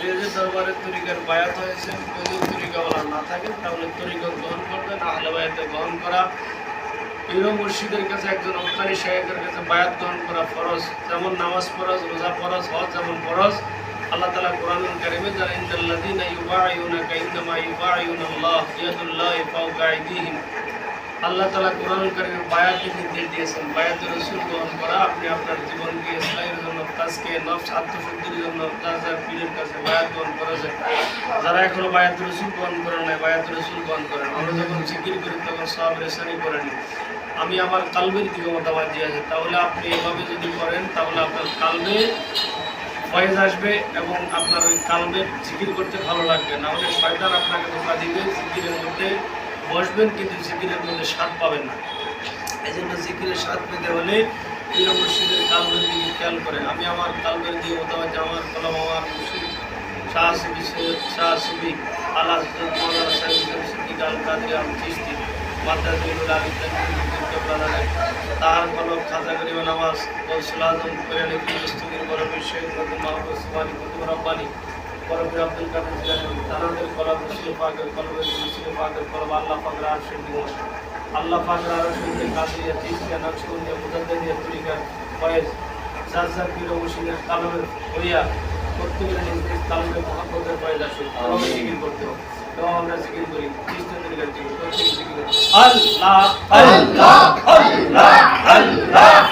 যে যে দরবারের তরিকার বায়াত হয়েছে, যদি তরিকাওয়ালা না থাকেন তাহলে তরিকা গ্রহণ করবেন, আহলে বায়াতে গ্রহণ করা। পীর মুর্শিদের কাছে একজন অকারী শাহেকের কাছে বায়াত গ্রহণ করা ফরজ, যেমন নামাজ ফরজ, রোজা ফরজ, হজ যেমন ফরজ, আল্লাহ তাআলা কোরআন কারিমে যারা ইন্দাল্লাযীনা ইউবাইউনাকা ইন্নামা ইউবাইউনাল্লাহ ইয়াদুল্লাহি ফাওকা আইদিহিম। আল্লাহ তালা কোরআন কারিমের বায়াতের নির্দেশ দিয়েছেন বায়াতের রসুল গ্রহণ করা, আপনি আপনার জীবনকে ইসলামের জন্য কাজকে নফস, আত্মশুদ্ধির জন্য যার পীরের কাছে বায়াত গ্রহণ করেছেন যারা এখনও বায়াত রসুল গ্রহণ করে নাই, বায়াত রসুল গ্রহণ করেন আমরা যখন জিকির করি, তখন সব রেশানি করেনি আমি আমার কালবের দিকে মতাবাদ আছে। তাহলে আপনি এভাবে যদি করেন, তাহলে আপনার কালবে ফয়েজ আসবে এবং আপনার ওই কালবের জিকির করতে ভালো লাগবে। না হলে শয়তান আপনাকে ধোকা দিবে, জিকিরের মধ্যে বসবেন, কিন্তু জিকিরের মধ্যে স্বাদ পাবেন না। এই জন্য জিকিরের স্বাদ পেতে হলে পীর মুর্শিদের কালবের দিকে খেয়াল করেন। আমি আমার কালবের দিকে মতামত আমার কলম আমার মুর্শিদ শাহ সুবি শাহ সুবি আল্লাহ সাহেব চিস্তি মাদ্রাজ তাহার ফলক খাজা গরিব নামাজ বলসুল আজম কোরআনী কুস্তুগির বরফি শেখ আল্লাহ পাকের আর সেটি আল্লাহ পাকের আরও শুনতে কাদিয়া তিসিয়া নকশবন্দিয়া মুজাদ্দিয়া হইয়া প্রত্যেকের নিজ নিজ কালবের মহাপদের ফয়েজ করতে হবে তো আমরা জিকির করি। জিকির আল্লাহ আল্লাহ আল্লাহ আল্লাহ।